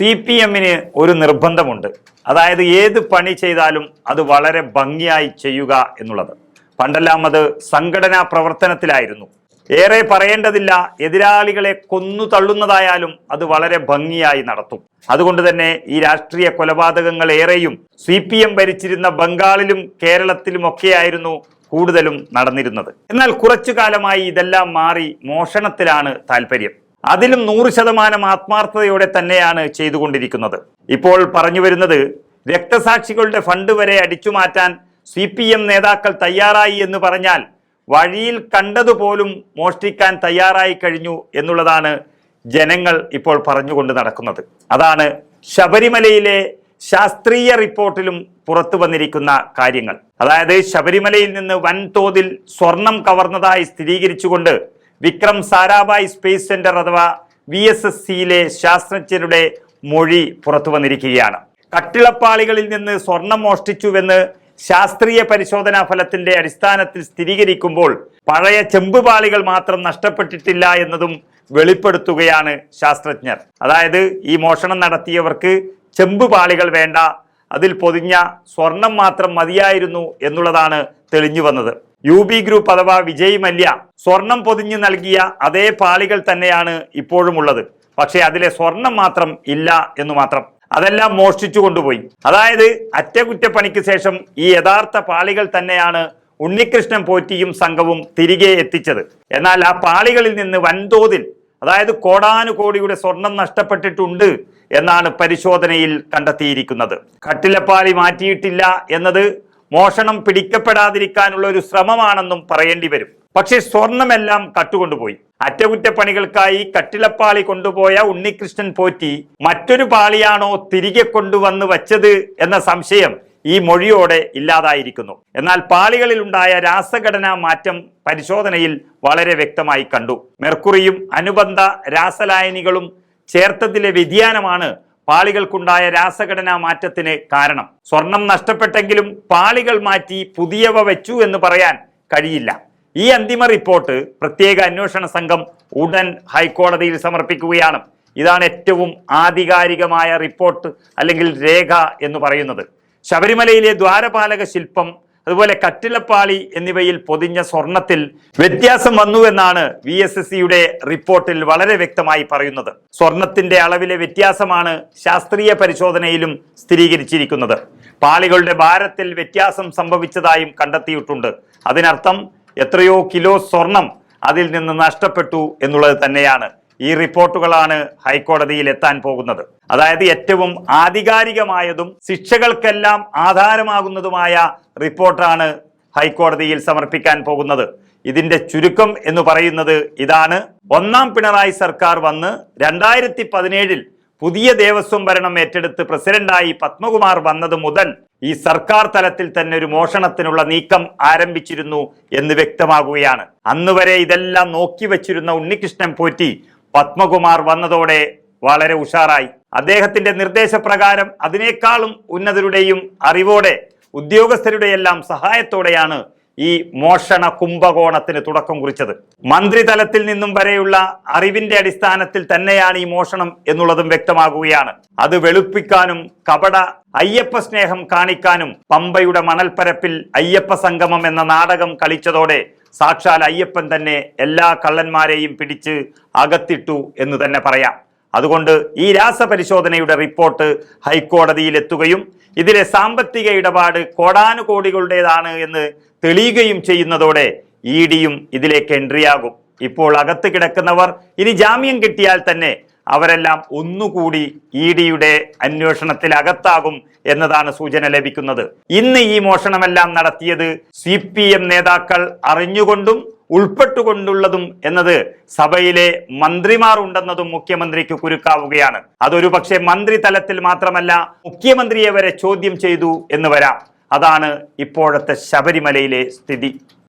C P എമ്മിന് ഒരു നിർബന്ധമുണ്ട്. അതായത് ഏത് പണി ചെയ്താലും അത് വളരെ ഭംഗിയായി ചെയ്യുക എന്നുള്ളത്. പണ്ടെല്ലാം അത് സംഘടനാ പ്രവർത്തനത്തിലായിരുന്നു. ഏറെ പറയേണ്ടതില്ല എതിരാളികളെ കൊന്നു തള്ളുന്നതായാലും അത് വളരെ ഭംഗിയായി നടത്തും. അതുകൊണ്ട് തന്നെ ഈ രാഷ്ട്രീയ കൊലപാതകങ്ങൾ ഏറെയും സി പി എം ഭരിച്ചിരുന്ന ബംഗാളിലും കേരളത്തിലും ഒക്കെയായിരുന്നു കൂടുതലും നടന്നിരുന്നത്. എന്നാൽ കുറച്ചു കാലമായി ഇതെല്ലാം മാറി മോഷണത്തിലാണ് താല്പര്യം അതിലും നൂറ് ശതമാനം ആത്മാർത്ഥതയോടെ തന്നെയാണ് ചെയ്തുകൊണ്ടിരിക്കുന്നത്. ഇപ്പോൾ പറഞ്ഞു വരുന്നത് രക്തസാക്ഷികളുടെ ഫണ്ട് വരെ അടിച്ചുമാറ്റാൻ സി പി എം നേതാക്കൾ തയ്യാറായി എന്ന് പറഞ്ഞാൽ വഴിയിൽ കണ്ടതുപോലും മോഷ്ടിക്കാൻ തയ്യാറായി കഴിഞ്ഞു എന്നുള്ളതാണ് ജനങ്ങൾ ഇപ്പോൾ പറഞ്ഞുകൊണ്ട് നടക്കുന്നത്. അതാണ് ശബരിമലയിലെ ശാസ്ത്രീയ റിപ്പോർട്ടിലും പുറത്തു വന്നിരിക്കുന്ന കാര്യങ്ങൾ. അതായത് ശബരിമലയിൽ നിന്ന് വൻതോതിൽ സ്വർണം കവർന്നതായി സ്ഥിരീകരിച്ചുകൊണ്ട് വിക്രം സാരാഭായ് സ്പേസ് സെന്റർ അഥവാ വി എസ് എസ് സിയിലെ ശാസ്ത്രജ്ഞരുടെ മൊഴി പുറത്തു വന്നിരിക്കുകയാണ്. കട്ടിളപ്പാളികളിൽ നിന്ന് സ്വർണം മോഷ്ടിച്ചുവെന്ന് ശാസ്ത്രീയ പരിശോധനാ ഫലത്തിന്റെ അടിസ്ഥാനത്തിൽ സ്ഥിരീകരിക്കുമ്പോൾ പഴയ ചെമ്പുപാളികൾ മാത്രം നഷ്ടപ്പെട്ടിട്ടില്ല എന്നതും വെളിപ്പെടുത്തുകയാണ് ശാസ്ത്രജ്ഞർ. അതായത് ഈ മോഷണം നടത്തിയവർക്ക് ചെമ്പുപാളികൾ വേണ്ട അതിൽ പൊതിഞ്ഞ സ്വർണം മാത്രം മതിയായിരുന്നു എന്നുള്ളതാണ് തെളിഞ്ഞു വന്നത്. യു ബി ഗ്രൂപ്പ് അഥവാ വിജയ് മല്യ സ്വർണം പൊതിഞ്ഞു നൽകിയ അതേ പാളികൾ തന്നെയാണ് ഇപ്പോഴും ഉള്ളത്. പക്ഷേ അതിലെ സ്വർണം മാത്രം ഇല്ല എന്ന് മാത്രം. അതെല്ലാം മോഷ്ടിച്ചു കൊണ്ടുപോയി. അതായത് അറ്റകുറ്റപ്പണിക്ക് ശേഷം ഈ യഥാർത്ഥ പാളികൾ തന്നെയാണ് ഉണ്ണികൃഷ്ണൻ പോറ്റിയും സംഘവും തിരികെ എത്തിച്ചത്. എന്നാൽ ആ പാളികളിൽ നിന്ന് വൻതോതിൽ അതായത് കോടാനുകോടിയുടെ സ്വർണം നഷ്ടപ്പെട്ടിട്ടുണ്ട് എന്നാണ് പരിശോധനയിൽ കണ്ടെത്തിയിരിക്കുന്നത്. കട്ടിലപ്പാളി മാറ്റിയിട്ടില്ല എന്നത് മോഷണം പിടിക്കപ്പെടാതിരിക്കാനുള്ള ഒരു ശ്രമമാണെന്നും പറയേണ്ടി വരും. പക്ഷേ സ്വർണമെല്ലാം കട്ടുകൊണ്ടുപോയി. അറ്റകുറ്റപ്പണികൾക്കായി കട്ടിലപ്പാളി കൊണ്ടുപോയ ഉണ്ണികൃഷ്ണൻ പോറ്റി മറ്റൊരു പാളിയാണോ തിരികെ കൊണ്ടുവന്ന് വച്ചത് എന്ന സംശയം ഈ മൊഴിയോടെ ഇല്ലാതായിരിക്കുന്നു. എന്നാൽ പാളികളിൽ ഉണ്ടായ രാസഘടനാ മാറ്റം പരിശോധനയിൽ വളരെ വ്യക്തമായി കണ്ടു. മെർക്കുറിയും അനുബന്ധ രാസലായനികളും ചേർത്തതിലെ വ്യതിയാനമാണ് പാളികൾക്കുണ്ടായ രാസഘടനാ മാറ്റത്തിന് കാരണം. സ്വർണം നഷ്ടപ്പെട്ടെങ്കിലും പാളികൾ മാറ്റി പുതിയവ വെച്ചു എന്ന് പറയാൻ കഴിയില്ല. ഈ അന്തിമ റിപ്പോർട്ട് പ്രത്യേക അന്വേഷണ സംഘം ഉടൻ ഹൈക്കോടതിയിൽ സമർപ്പിക്കുകയാണ്. ഇതാണ് ഏറ്റവും ആധികാരികമായ റിപ്പോർട്ട് അല്ലെങ്കിൽ രേഖ എന്ന് പറയുന്നത്. ശബരിമലയിലെ ദ്വാരപാലക ശില്പം അതുപോലെ കട്ടിലപ്പാളി എന്നിവയിൽ പൊതിഞ്ഞ സ്വർണത്തിൽ വ്യത്യാസം വന്നു എന്നാണ് വി എസ് എസ് സിയുടെ റിപ്പോർട്ടിൽ വളരെ വ്യക്തമായി പറയുന്നത്. സ്വർണത്തിന്റെ അളവിലെ വ്യത്യാസമാണ് ശാസ്ത്രീയ പരിശോധനയിലും സ്ഥിരീകരിച്ചിരിക്കുന്നത്. പാളികളുടെ ഭാരത്തിൽ വ്യത്യാസം സംഭവിച്ചതായും കണ്ടെത്തിയിട്ടുണ്ട്. അതിനർത്ഥം എത്രയോ കിലോ സ്വർണം അതിൽ നിന്ന് നഷ്ടപ്പെട്ടു എന്നുള്ളത് തന്നെയാണ്. ഈ റിപ്പോർട്ടുകളാണ് ഹൈക്കോടതിയിൽ എത്താൻ പോകുന്നത്. അതായത് ഏറ്റവും ആധികാരികമായതും ശിക്ഷകൾക്കെല്ലാം ആധാരമാകുന്നതുമായ റിപ്പോർട്ടാണ് ഹൈക്കോടതിയിൽ സമർപ്പിക്കാൻ പോകുന്നത്. ഇതിന്റെ ചുരുക്കം എന്ന് പറയുന്നത് ഇതാണ്. ഒന്നാം പിണറായി സർക്കാർ വന്ന് രണ്ടായിരത്തി പതിനേഴിൽ പുതിയ ദേവസ്വം ഭരണം ഏറ്റെടുത്ത് പ്രസിഡന്റായി പത്മകുമാർ വന്നത് മുതൽ ഈ സർക്കാർ തലത്തിൽ തന്നെ ഒരു മോഷണത്തിനുള്ള നീക്കം ആരംഭിച്ചിരുന്നു എന്ന് വ്യക്തമാകുകയാണ്. അന്നുവരെ ഇതെല്ലാം നോക്കി വച്ചിരുന്ന ഉണ്ണികൃഷ്ണൻ പോറ്റി പത്മകുമാർ വന്നതോടെ വളരെ ഉഷാറായി. അദ്ദേഹത്തിന്റെ നിർദ്ദേശപ്രകാരം അതിനേക്കാളും ഉന്നതരുടെയും അറിവോടെ ഉദ്യോഗസ്ഥരുടെയെല്ലാം സഹായത്തോടെയാണ് ഈ മോഷണ കുംഭകോണത്തിന് തുടക്കം കുറിച്ചത്. മന്ത്രിതലത്തിൽ നിന്നും വരെയുള്ള അറിവിന്റെ അടിസ്ഥാനത്തിൽ തന്നെയാണ് ഈ മോഷണം എന്നുള്ളതും വ്യക്തമാകുകയാണ്. അത് വെളുപ്പിക്കാനും കപട അയ്യപ്പ സ്നേഹം കാണിക്കാനും പമ്പയുടെ മണൽപ്പരപ്പിൽ അയ്യപ്പ സംഗമം എന്ന നാടകം കളിച്ചതോടെ സാക്ഷാൽ അയ്യപ്പൻ തന്നെ എല്ലാ കള്ളന്മാരെയും പിടിച്ച് അകത്തിട്ടു എന്ന് തന്നെ പറയാം. അതുകൊണ്ട് ഈ രാസപരിശോധനയുടെ റിപ്പോർട്ട് ഹൈക്കോടതിയിൽ എത്തുകയും ഇതിലെ സാമ്പത്തിക ഇടപാട് കോടാനുകോടികളുടേതാണ് എന്ന് തെളിയുകയും ചെയ്യുന്നതോടെ ഇ ഡിയും ഇതിലേക്ക് എൻട്രിയാകും. ഇപ്പോൾ അകത്ത് കിടക്കുന്നവർ ഇനി ജാമ്യം കിട്ടിയാൽ തന്നെ അവരെല്ലാം ഒന്നുകൂടി ഇ ഡിയുടെ അന്വേഷണത്തിൽ അകത്താകും എന്നതാണ് സൂചന ലഭിക്കുന്നത്. ഇന്ന് ഈ മോഷണമെല്ലാം നടത്തിയത് സി പി എം നേതാക്കൾ അറിഞ്ഞുകൊണ്ടും ഉൾപ്പെട്ടുകൊണ്ടുള്ളതും എന്നത് സഭയിലെ മന്ത്രിമാർ ഉണ്ടെന്നതും മുഖ്യമന്ത്രിക്ക് കുരുക്കാവുകയാണ്. അതൊരു പക്ഷേ മന്ത്രി തലത്തിൽ മാത്രമല്ല മുഖ്യമന്ത്രിയെ വരെ ചോദ്യം ചെയ്തു എന്ന് വരാം. അതാണ് ഇപ്പോഴത്തെ ശബരിമലയിലെ സ്ഥിതി.